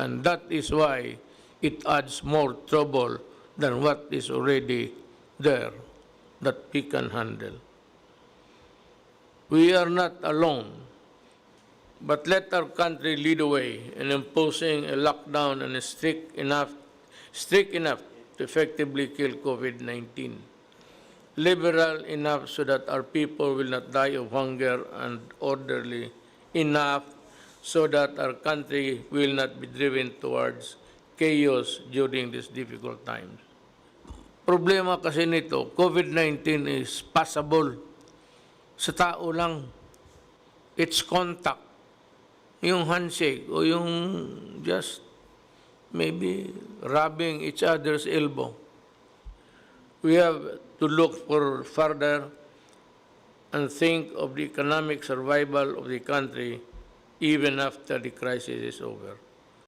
And that is why it adds more trouble than what is already there that we can handle. We are not alone, but let our country lead the way in imposing a lockdown and a strict enough, strict enough to effectively kill COVID-19. Liberal enough so that our people will not die of hunger and orderly enough so that our country will not be driven towards chaos during these difficult times. Problema kasi nito, COVID-19 is passable sa tao lang. It's contact. Yung handshake o yung just maybe rubbing each other's elbow. We have to look for further and think of the economic survival of the country even after the crisis is over.